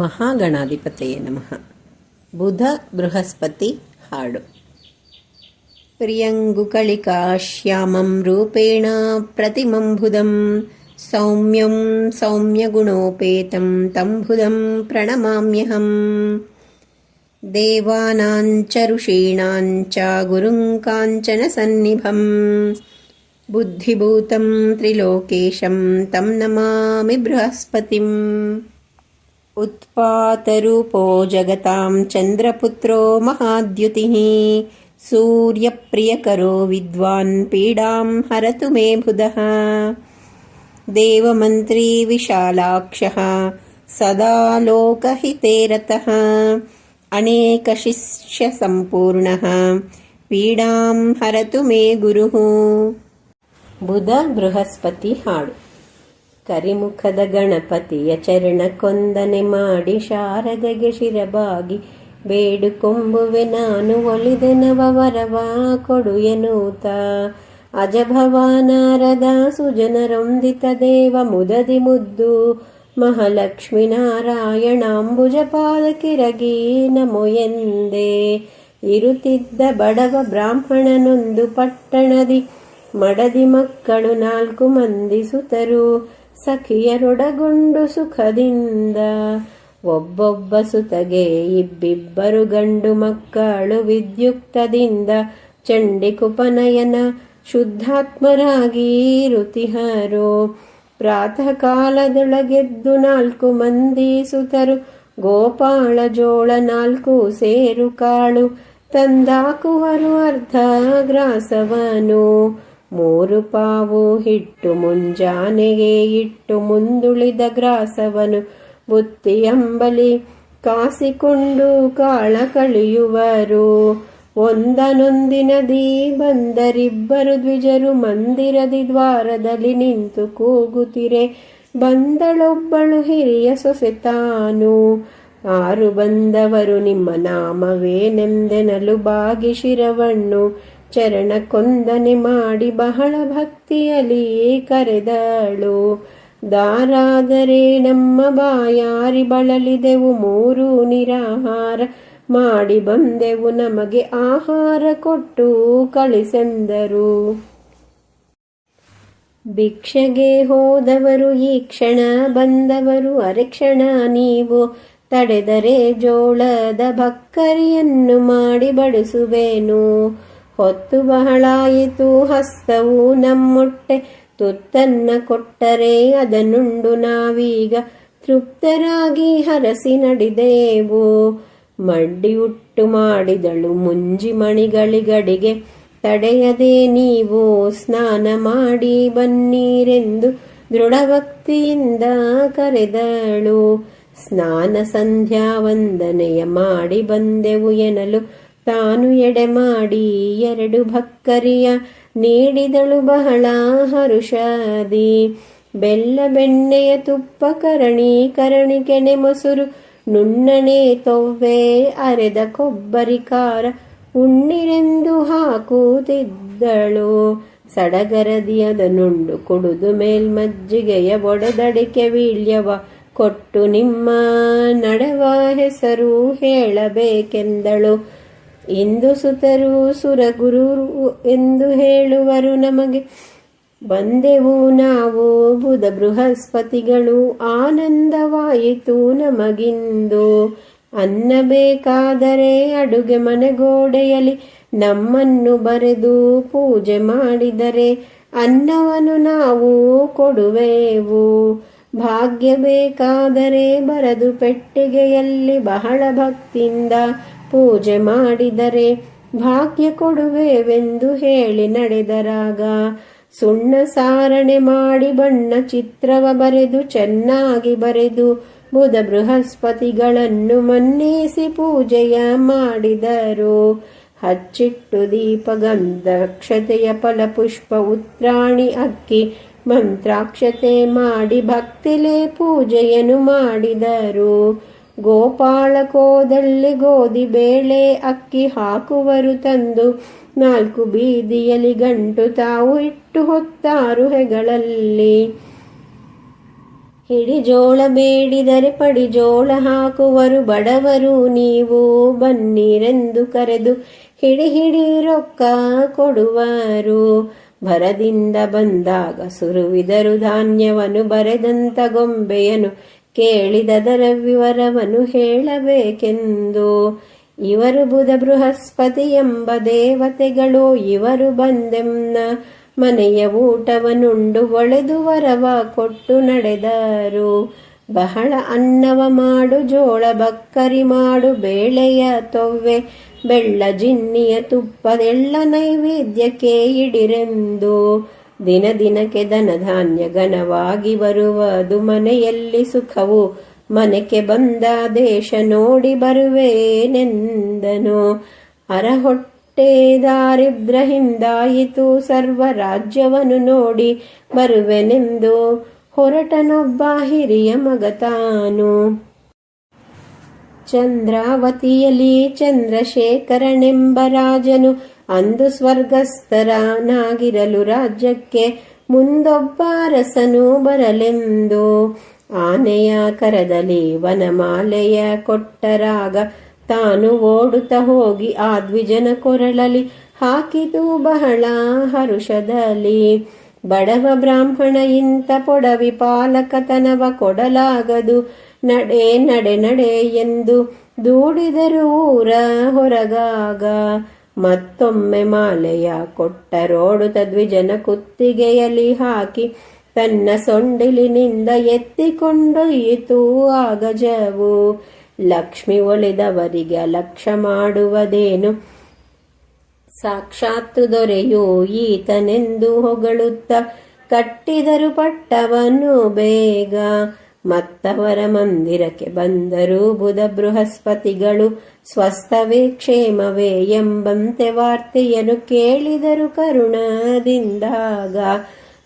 ಮಹಾಗಣಾಧಿಪತಿಯೇ ನಮಃ ಬುಧ ಬೃಹಸ್ಪತಿ ಹಾಡು ಪ್ರಿಯಂಗುಕಳಿಕಾ ಶ್ಯಾಮಂ ರೂಪೇಣ ಪ್ರತಿಮಂ ಬುಧಂ ಸೌಮ್ಯಂ ಸೌಮ್ಯಗುಣೋಪೇತಂ तं ಬುಧಂ ಪ್ರಣಮಾಮ್ಯಹಂ देवानाञ्च ऋषीणाञ्च गुरुं काञ्चनसन्निभं बुद्धिभूतं त्रिलोकेशं तं नमामि बृहस्पतिम् उत्पातरूपो जगतां चन्द्रपुत्रो महाद्युतिः। सूर्यप्रियकरो विद्वान् पीडां हरतु मे बुधः। देवमन्त्री विशालाक्षः सदा लोकहिते रतः। अनेकशिष्यसम्पूर्णः पीडां हरतु मे गुरुः। बुध बृहस्पति बृहस्पतिहाड् ಕರಿಮುಖದ ಗಣಪತಿಯ ಚರಣ ಕೊಂದನೆ ಮಾಡಿ ಶಾರದೆಗೆ ಶಿರಬಾಗಿ ಬೇಡುಕೊಂಬುವೆ ನಾನು ಒಲಿದೆನವ, ವರವ ಕೊಡು ಎನೂತ ಅಜಭವ ನಾರದ ಸುಜನರೊಂದಿತ ದೇವ ಮುದದಿ ಮುದ್ದು, ಮಹಾಲಕ್ಷ್ಮೀ ನಾರಾಯಣಾಂಬುಜ ಪಾದಕಿರಗಿ ನಮೋ ಎಂದೇ. ಇರುತ್ತಿದ್ದ ಬಡವ ಬ್ರಾಹ್ಮಣನೊಂದು ಪಟ್ಟಣದಿ, ಮಡದಿ ಮಕ್ಕಳು ನಾಲ್ಕು ಮಂದಿ ಸುತರು. ಸಖಿಯರೊಡಗೊಂಡು ಸುಖದಿಂದ ಒಬ್ಬೊಬ್ಬ ಸುತಗೆ ಇಬ್ಬಿಬ್ಬರು ಗಂಡು ಮಕ್ಕಳು ವಿದ್ಯುಕ್ತದಿಂದ ಚಂಡಿಕುಪನಯನ ಶುದ್ಧಾತ್ಮರಾಗಿ ಋತಿಹರು ಪ್ರಾತಃ ಕಾಲದೊಳಗೆದ್ದು ನಾಲ್ಕು ಮಂದಿ ಸುತರು. ಗೋಪಾಳ ಜೋಳ ನಾಲ್ಕು ಸೇರು ಕಾಳು. ತಂದಾಕುವರು ಅರ್ಧ ಗ್ರಾಸವನು. ಮೂರು ಪಾವು ಹಿಟ್ಟು ಮುಂಜಾನೆಗೆ ಇಟ್ಟು ಮುಂದುಳಿದ ಗ್ರಾಸವನು ಬುತ್ತಿಯಂಬಲಿ ಕಾಸಿಕೊಂಡು ಕಾಳ ಕಳೆಯುವರು. ಒಂದನೊಂದಿನದಿ ಬಂದರಿಬ್ಬರು ದ್ವಿಜರು ಮಂದಿರದಿ ದ್ವಾರದಲ್ಲಿ ನಿಂತು ಕೂಗುತ್ತಿರೆ. ಬಂದಳೊಬ್ಬಳು ಹಿರಿಯ ಸೊಸೆ ತಾನು ಆರು ಬಂದವರು, ನಿಮ್ಮ ನಾಮವೇನೆಂದೆನಲು ಬಾಗಿ ಶಿರವನ್ನು ಚರಣ ಕೊಂದನೆ ಮಾಡಿ ಬಹಳ ಭಕ್ತಿಯಲ್ಲಿ ಕರೆದಳು. ದಾರಾದರೆ ನಮ್ಮ ಬಾಯಾರಿ ಬಳಲಿದೆವು ಮೂರು ನಿರಾಹಾರ ಮಾಡಿ ಬಂದೆವು ನಮಗೆ ಆಹಾರ ಕೊಟ್ಟು ಕಳಿಸೆಂದರು. ಭಿಕ್ಷೆಗೆ ಹೋದವರು ಈ ಕ್ಷಣ, ಬಂದವರು ಅರೆಕ್ಷಣ ನೀವು. ತಡೆದರೆ ಜೋಳದ ಭಕ್ಕರಿಯನ್ನು ಮಾಡಿ ಬಡಿಸುವೆನು. ಹೊತ್ತು ಬಹಳಾಯಿತು, ಹಸ್ತವು ನಮ್ಮೊಟ್ಟೆ. ತುತ್ತನ್ನ ಕೊಟ್ಟರೆ ಅದನ್ನುಂಡು ನಾವೀಗ ತೃಪ್ತರಾಗಿ ಹರಸಿ ನಡೆದೆವು. ಮಡ್ಡಿ ಉಟ್ಟು ಮಾಡಿದಳು ಮುಂಜಿ ಮಣಿಗಳಿಗಡಿಗೆ ತಡೆಯದೆ ನೀವು ಸ್ನಾನ ಮಾಡಿ ಬನ್ನೀರೆಂದು ದೃಢಭಕ್ತಿಯಿಂದ ಕರೆದಳು. ಸ್ನಾನ ಸಂಧ್ಯಾ ವಂದನೆಯ ಮಾಡಿ ಬಂದೆವು ಎನಲು ತಾನು ಎಡೆ ಮಾಡಿ ಎರಡು ಭಕ್ಕರಿಯ ನೀಡಿದಳು ಬಹಳ ಹರುಷದಿ. ಬೆಲ್ಲ ಬೆಣ್ಣೆಯ ತುಪ್ಪ ಕರಣಿ ಕರಣಿ ಕೆನೆ ಮೊಸರು ನುಣ್ಣನೆ ತೊವ್ವೆ ಅರೆದ ಕೊಬ್ಬರಿ ಖಾರ ಉಣ್ಣಿರೆಂದು ಹಾಕುತ್ತಿದ್ದಳು. ಸಡಗರದಿ ಅದನುಂಡು ಕುಡುದು ಮೇಲ್ಮಜ್ಜಿಗೆಯ ಒಡೆದಡಿಕೆ ವೀಳ್ಯವ ಕೊಟ್ಟು ನಿಮ್ಮ ನಡವ ಹೆಸರು ಹೇಳಬೇಕೆಂದಳು. ಇಂದು ಸುತರು ಸುರಗುರು ಎಂದು ಹೇಳುವರು ನಮಗೆ. ಬಂದೆವು ನಾವು ಬುಧ ಬೃಹಸ್ಪತಿಗಳು ಆನಂದವಾಯಿತು ನಮಗಿಂದು. ಅನ್ನ ಬೇಕಾದರೆ ಅಡುಗೆ ಮನೆಗೋಡೆಯಲ್ಲಿ ನಮ್ಮನ್ನು ಬರೆದು ಪೂಜೆ ಮಾಡಿದರೆ ಅನ್ನವನ್ನು ನಾವು ಕೊಡುವೆವು. ಭಾಗ್ಯ ಬೇಕಾದರೆ ಬರದು ಪೆಟ್ಟಿಗೆಯಲ್ಲಿ ಬಹಳ ಭಕ್ತಿಯಿಂದ ಪೂಜೆ ಮಾಡಿದರೆ ಭಾಗ್ಯ ಕೊಡುವೆವೆಂದು ಹೇಳಿ ನಡೆದರಾಗ. ಸುಣ್ಣ ಸಾರಣೆ ಮಾಡಿ ಬಣ್ಣ ಚಿತ್ರವ ಬರೆದು ಚೆನ್ನಾಗಿ ಬರೆದು ಬುಧ ಬೃಹಸ್ಪತಿಗಳನ್ನು ಮನ್ನಿಸಿ ಪೂಜೆಯ ಮಾಡಿದರು. ಹಚ್ಚಿಟ್ಟು ದೀಪ ಗಂಧಕ್ಷತೆಯ ಫಲಪುಷ್ಪ ಉತ್ರಾಣಿ ಅಕ್ಕಿ ಮಂತ್ರಾಕ್ಷತೆ ಮಾಡಿ ಭಕ್ತಿಲೇ ಪೂಜೆಯನ್ನು ಮಾಡಿದರು. ಗೋಪಾಳಕೋದಲ್ಲಿ ಗೋಧಿ ಬೇಳೆ ಅಕ್ಕಿ ಹಾಕುವರು ತಂದು ನಾಲ್ಕು ಬೀದಿಯಲ್ಲಿ ಗಂಟು ತಾವು ಇಟ್ಟು ಹೊತ್ತಾರು ಹೆಗಳಲ್ಲಿ. ಹಿಡಿ ಜೋಳ ಬೇಡಿದರೆ ಪಡಿ ಜೋಳ ಹಾಕುವರು ಬಡವರು ನೀವು ಬನ್ನಿರೆಂದು ಕರೆದು ಹಿಡಿ ಹಿಡಿ ರೊಕ್ಕ ಕೊಡುವರು. ಬರದಿಂದ ಬಂದಾಗ ಸುರುವಿದರು ಧಾನ್ಯವನ್ನು ಬರೆದಂತ ಗೊಂಬೆಯನು ಕೇಳಿದದರ ವಿವರವನ್ನು ಹೇಳಬೇಕೆಂದು. ಇವರು ಬುಧ ಬೃಹಸ್ಪತಿ ಎಂಬ ದೇವತೆಗಳು, ಇವರು ಬಂದೆಂನ ಮನೆಯ ಊಟವನ್ನುಂಡು ಒಳೆದು ವರವ ಕೊಟ್ಟು ನಡೆದರು. ಬಹಳ ಅನ್ನವ ಮಾಡು, ಜೋಳ ಬಕ್ಕರಿ ಮಾಡು, ಬೇಳೆಯ ತೊವ್ವೆ, ಬೆಳ್ಳ ಜಿನ್ನಿಯ ತುಪ್ಪದೆಲ್ಲ ನೈವೇದ್ಯಕ್ಕೆ ಇಡಿರೆಂದು. ದಿನ ದಿನಕ್ಕೆ ಧನ ಧಾನ್ಯ ಘನವಾಗಿ ಬರುವುದು ಮನೆಯಲ್ಲಿ ಸುಖವು. ಮನೆಗೆ ಬಂದ ದೇಶ ನೋಡಿ ಬರುವೇನೆಂದನು. ಅರ ಹೊಟ್ಟೆ ದಾರಿದ್ರ ಹಿಂದಾಯಿತು ಸರ್ವ ರಾಜ್ಯವನ್ನು ನೋಡಿ ಬರುವೆನೆಂದು ಹೊರಟನೊಬ್ಬ ಹಿರಿಯ ಮಗತಾನು ಚಂದ್ರಾವತಿಯಲ್ಲಿ ಚಂದ್ರಶೇಖರನೆಂಬ ರಾಜನು ಅಂದು ಸ್ವರ್ಗಸ್ಥರನಾಗಿರಲು ರಾಜ್ಯಕ್ಕೆ ಮುಂದೊಬ್ಬ ಅರಸನು ಬರಲೆಂದು. ಆನೆಯ ಕರದಲ್ಲಿ ವನಮಾಲೆಯ ಕೊಟ್ಟರಾಗ ತಾನು ಓಡುತ್ತ ಹೋಗಿ ಆ ದ್ವಿಜನ ಕೊರಳಲಿ ಹಾಕಿತು ಬಹಳ ಹರುಷದಲ್ಲಿ. ಬಡವ ಬ್ರಾಹ್ಮಣ ಇಂತ ಪೊಡವಿ ಪಾಲಕತನವ ಕೊಡಲಾಗದು. ನಡೆ ನಡೆ ನಡೆ ಎಂದು ದೂಡಿದರೂರ ಹೊರಗಾಗ. ಮತ್ತೊಮ್ಮೆ ಮಾಲೆಯ ಕೊಟ್ಟರೋಡುತ್ತ ತದ್ವಿಜನ ಕುತ್ತಿಗೆಯಲ್ಲಿ ಹಾಕಿ ತನ್ನ ಸೊಂಡಿಲಿನಿಂದ ಎತ್ತಿಕೊಂಡೊಯ್ಯಿತು ಆ ಗಜವು ಲಕ್ಷ್ಮಿ ಒಲಿದವರಿಗೆ ಅಲಕ್ಷ್ಯ ಮಾಡುವುದೇನು? ಸಾಕ್ಷಾತ್ತು ದೊರೆಯೋ ಈತನೆಂದು ಹೊಗಳುತ್ತ ಕಟ್ಟಿದರು ಪಟ್ಟವನು ಬೇಗ. ಮತ್ತವರ ಮಂದಿರಕ್ಕೆ ಬಂದರು ಬುಧ ಬೃಹಸ್ಪತಿಗಳು ಸ್ವಸ್ಥವೇ ಕ್ಷೇಮವೇ ಎಂಬಂತೆ ವಾರ್ತೆಯನ್ನು ಕೇಳಿದರು ಕರುಣಾದಿಂದಾಗ.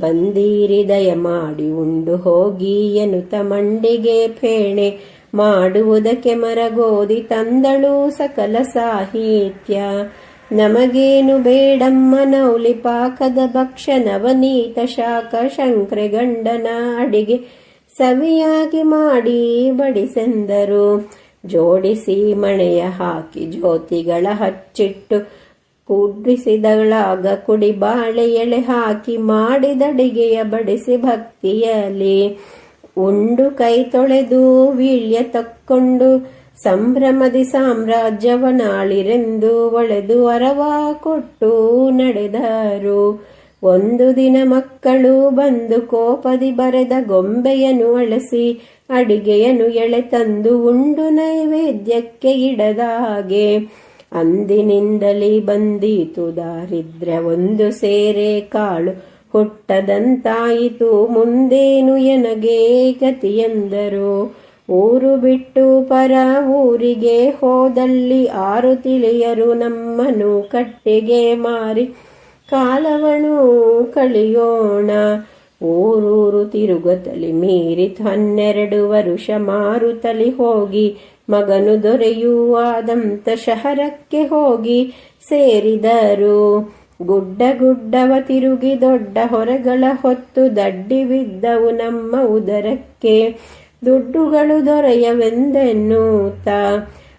ಬಂದೀರಿ ದಯ ಮಾಡಿ ಉಂಡು ಹೋಗಿ ಎನ್ನುತ್ತ ಮಂಡಿಗೆ ಫೇಣೆ ಮಾಡುವುದಕ್ಕೆ ಮರಗೋದಿ ತಂದಳು ಸಕಲ ಸಾಹಿತ್ಯ. ನಮಗೇನು ಬೇಡಮ್ಮ ನೌಲಿ ಪಾಕದ ಭಕ್ಷ ನವನೀತ ಶಾಖ, ಶಂಕ್ರೆ ಗಂಡನ ಅಡಿಗೆ ಸವಿಯಾಗಿ ಮಾಡಿ ಬಡಿಸೆಂದರು. ಜೋಡಿಸಿ ಮಣೆಯ ಹಾಕಿ ಜ್ಯೋತಿಗಳ ಹಚ್ಚಿಟ್ಟು ಕುಡಿಸಿದಳಾಗ ಕುಡಿ ಬಾಳೆ ಎಳೆ ಹಾಕಿ ಮಾಡಿದಡಿಗೆಯ ಬಡಿಸಿ ಭಕ್ತಿಯಲ್ಲಿ ಉಂಡು ಕೈ ತೊಳೆದು ವೀಳ್ಯ ತಕ್ಕೊಂಡು ಸಂಭ್ರಮದಿ ಸಾಮ್ರಾಜ್ಯವನಾಳಿರೆಂದು ಒಳೆದು ಅರವ ಕೊಟ್ಟು ನಡೆದರು. ಒಂದು ದಿನ ಮಕ್ಕಳು ಬಂದು ಕೋಪದಿ ಬರೆದ ಗೊಂಬೆಯನ್ನು ಅಳಸಿ, ಅಡಿಗೆಯನ್ನು ಎಳೆ ತಂದು ಉಂಡು ನೈವೇದ್ಯಕ್ಕೆ ಇಡದಾಗೆ ಅಂದಿನಿಂದಲೇ ಬಂದೀತು ದಾರಿದ್ರ ಒಂದು ಸೇರೆ ಕಾಳು. ಹುಟ್ಟದಂತಾಯಿತು ಮುಂದೇನು ಎನಗೆ ಗತಿಯೆಂದರು ಊರು ಬಿಟ್ಟು ಪರ ಊರಿಗೆ ಹೋದಲ್ಲಿ ಆರು ತಿಳಿಯರು ನಮ್ಮನು ಕಟ್ಟಿಗೆ ಮಾರಿ. ಕಾಲವನು ಕಳಿಯೋಣ. ಊರೂರು ತಿರುಗತಲಿ ಮೀರಿ ಹನ್ನೆರಡು ವರುಷ ಮಾರುತಲಿ ಹೋಗಿ. ಮಗನು ದೊರೆಯುವಾದಂತ ಶಹರಕ್ಕೆ ಹೋಗಿ. ಸೇರಿದರು. ಗುಡ್ಡ ಗುಡ್ಡವ ತಿರುಗಿ ದೊಡ್ಡ ಹೊರಗಳ ಹೊತ್ತು ದಡ್ಡಿ ಬಿದ್ದವು ನಮ್ಮ ಉದರಕ್ಕೆ. ದುಡ್ಡುಗಳು ದೊರೆಯವೆಂದೆನ್ನೂತ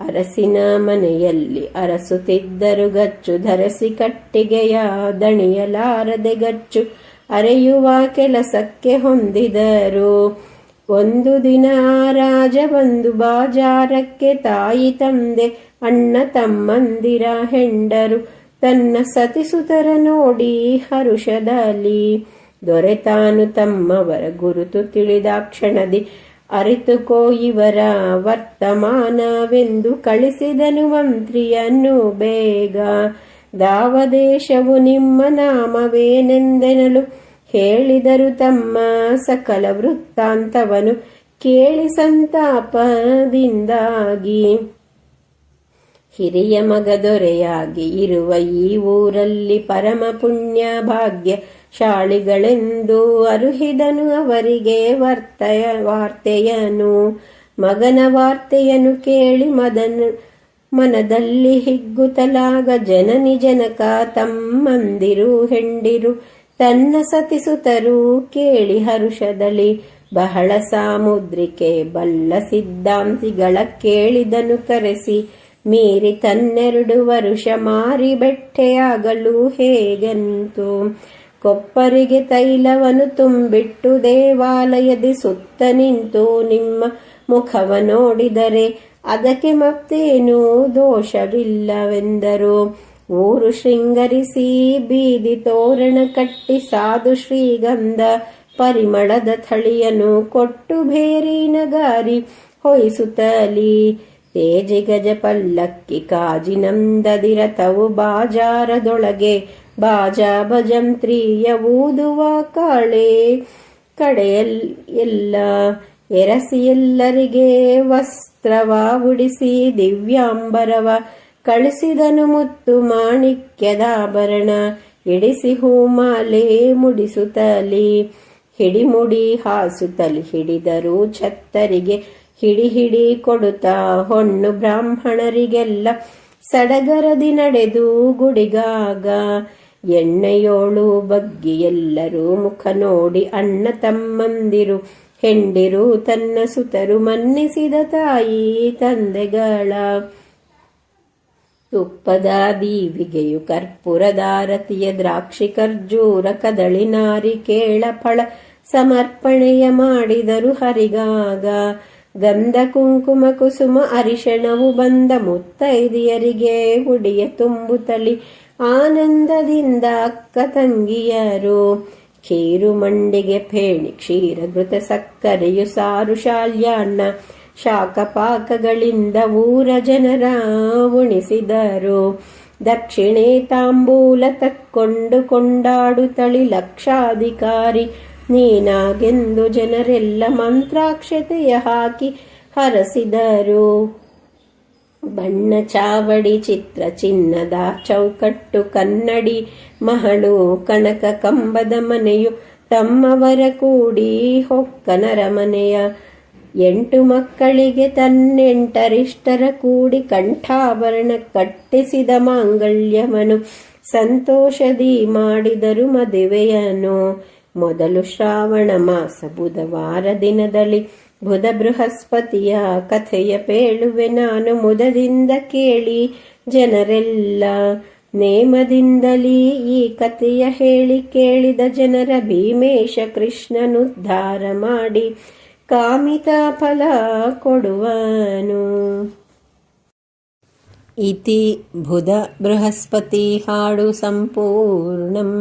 ಅರಸಿನ ಮನೆಯಲ್ಲಿ ಅರಸುತ್ತಿದ್ದರು ಗಚ್ಚು, ಧರಸಿ ಕಟ್ಟಿಗೆಯ ದಣಿಯಲಾರದೆ ಗಚ್ಚು, ಅರೆಯುವ ಕೆಲಸಕ್ಕೆ ಹೊಂದಿದರು. ಒಂದು ದಿನ ರಾಜ ಬಂದು ಬಾಜಾರಕ್ಕೆ ತಾಯಿ ತಂದೆ, ಅಣ್ಣ ತಮ್ಮಂದಿರ ಹೆಂಡರು, ತನ್ನ ಸತಿಸುತರ ನೋಡಿ ಹರುಷದಲ್ಲಿ. ದೊರೆತಾನು ತಮ್ಮವರ ಗುರುತು ತಿಳಿದ ಕ್ಷಣದಿ ಅರಿತುಕೋ ಇವರ ವರ್ತಮಾನವೆಂದು ಕಳಿಸಿದನು ಮಂತ್ರಿಯನ್ನು ಬೇಗ. ದಾವದೇಶವು ನಿಮ್ಮ ನಾಮವೇನೆಂದೆನಲು ಹೇಳಿದರು ತಮ್ಮ ಸಕಲ ವೃತ್ತಾಂತವನು ಕೇಳಿ ಸಂತಾಪದಿಂದಾಗಿ. ಹಿರಿಯ ಮಗ ದೊರೆಯಾಗಿ ಇರುವ ಈ ಊರಲ್ಲಿ ಪರಮ ಪುಣ್ಯ ಭಾಗ್ಯ ಶಾಳಿಗಳೆಂದು ಅರುಹಿದನು ಅವರಿಗೆ ವರ್ತಯ, ವಾರ್ತೆಯನು. ಮಗನ ವಾರ್ತೆಯನ್ನು ಕೇಳಿ ಮದನು, ಮನದಲ್ಲಿ ಹಿಗ್ಗುತ್ತಲಾಗ ಜನನಿ ಜನಕ ತಮ್ಮಂದಿರು ಹೆಂಡಿರು ತನ್ನ ಸತಿಸುತರು ಕೇಳಿ ಹರುಷದಲ್ಲಿ ಬಹಳ ಸಾಮುದ್ರಿಕೆ ಬಲ್ಲ ಸಿದ್ಧಾಂತಿಗಳ ಕೇಳಿದನು ಕರೆಸಿ, ಮೀರಿ ತನ್ನೆರಡು ವರುಷ ಮಾರಿ ಬೆಟ್ಟೆಯಾಗಲು ಹೇಗಂತು? ಕೊಪ್ಪರಿಗೆ ತೈಲವನು ತುಂಬಿಟ್ಟು ದೇವಾಲಯದಿ ಸುತ್ತ ನಿಂತು ನಿಮ್ಮ ಮುಖವ ನೋಡಿದರೆ ಅದಕ್ಕೆ ಮತ್ತೇನೂ ದೋಷವಿಲ್ಲವೆಂದರು. ಊರು ಶೃಂಗರಿಸಿ ಬೀದಿ ತೋರಣ ಕಟ್ಟಿ ಸಾಧು ಶ್ರೀಗಂಧ ಪರಿಮಳದ ಥಳಿಯನು ಕೊಟ್ಟು ಬೇರಿನ ಗಾರಿ ಹೊಯ್ಸುತ್ತಲಿ. ತೇಜಿ ಗಜ ಪಲ್ಲಕ್ಕಿ ಕಾಜಿನಂದದಿರ ತವು ಬಾಜಾರದೊಳಗೆ ಬಾಜಾ ಭಜಂತ್ರಿಯ ಊದುವ ಕಾಳೆ. ಕಡೆಯಲ್ ಎಲ್ಲ ಎರಸಿ ಎಲ್ಲರಿಗೆ ವಸ್ತ್ರವ ಉಡಿಸಿ ದಿವ್ಯಾಂಬರವ ಕಳಿಸಿದನು ಮುತ್ತು ಮಾಣಿಕ್ಯದ ಆಭರಣ ಇಡಿಸಿ ಹೂಮಾಲೆ ಮುಡಿಸುತ್ತಲಿ ಹಿಡಿಮುಡಿ ಹಾಸುತ್ತಲಿ ಹಿಡಿದರು ಛತ್ತರಿಗೆ ಹಿಡಿ ಹಿಡಿ ಕೊಡುತ್ತಾ ಹೊಣ್ಣು ಬ್ರಾಹ್ಮಣರಿಗೆಲ್ಲ ಸಡಗರದಿ ನಡೆದು ಗುಡಿಗಾಗ. ಎಣ್ಣೆಯೋಳು ಬಗ್ಗಿ ಎಲ್ಲರೂ ಮುಖ ನೋಡಿ ಅಣ್ಣ ತಮ್ಮಂದಿರು ಹೆಂಡಿರು ತನ್ನ ಸುತರು ಮನ್ನಿಸಿದ ತಾಯಿ ತಂದೆಗಳ. ತುಪ್ಪದ ದೀವಿಗೆಯು ಕರ್ಪೂರದಾರತಿಯ ದ್ರಾಕ್ಷಿ ಖರ್ಜೂರ ಕದಳಿ ನಾರಿಕೇಳ ಫಳ ಸಮರ್ಪಣೆಯ ಮಾಡಿದರು ಹರಿಗಾಗ. ಗಂಧ ಕುಂಕುಮ ಕುಸುಮ ಅರಿಶಣವು ಬಂದ ಮುತ್ತೈದಿಯರಿಗೆ ಉಡಿಯ ತುಂಬುತ್ತಲಿ ಆನಂದದಿಂದ ಅಕ್ಕ ತಂಗಿಯರು. ಕೀರು ಮಂಡಿಗೆ ಫೇಣಿ ಕ್ಷೀರ ಘೃತ ಸಕ್ಕರೆಯು ಸಾರು ಶಾಲ್ಯಾಣ್ಣ ಶಾಖಪಾಕಗಳಿಂದ ಊರ ಜನರ ಉಣಿಸಿದರು. ದಕ್ಷಿಣೆ ತಾಂಬೂಲ ತಕ್ಕೊಂಡು ಕೊಂಡಾಡುತ್ತಳಿ ಲಕ್ಷಾಧಿಕಾರಿ. ನೀನಾಗೆಂದು ಜನರೆಲ್ಲ ಮಂತ್ರಾಕ್ಷತೆಯ ಹಾಕಿ ಹರಸಿದರು. ಬಣ್ಣ ಚಾವಡಿ ಚಿತ್ರ ಚಿನ್ನದ ಚೌಕಟ್ಟು ಕನ್ನಡಿ ಮಹಳು ಕನಕ ಕಂಬದ ಮನೆಯು ತಮ್ಮವರ ಕೂಡಿ ಹೊಕ್ಕನರ ಮನೆಯ ಎಂಟು ಮಕ್ಕಳಿಗೆ ತನ್ನೆಂಟರಿಷ್ಟರ ಕೂಡಿ ಕಂಠಾಭರಣ ಕಟ್ಟಿಸಿದ ಮಾಂಗಲ್ಯವನು ಸಂತೋಷದಿ ಮಾಡಿದರು ಮದುವೆಯನು. ಮೊದಲು ಶ್ರಾವಣ ಮಾಸ ಬುಧವಾರ ದಿನದಲ್ಲಿ ಬುಧ ಬೃಹಸ್ಪತಿಯ ಕಥೆಯ ಪೇಳುವೆ ನಾನು ಮುದದಿಂದ ಕೇಳಿ, ಜನರೆಲ್ಲ ನೇಮದಿಂದಲೀ ಈ ಕಥೆಯ ಹೇಳಿ ಕೇಳಿದ ಜನರ ಭೀಮೇಶ ಕೃಷ್ಣನುದ್ಧಾರ ಮಾಡಿ ಕಾಮಿತ ಫಲ ಕೊಡುವನು. ಇತಿ ಬುಧ ಬೃಹಸ್ಪತಿ ಹಾಡು ಸಂಪೂರ್ಣಂ.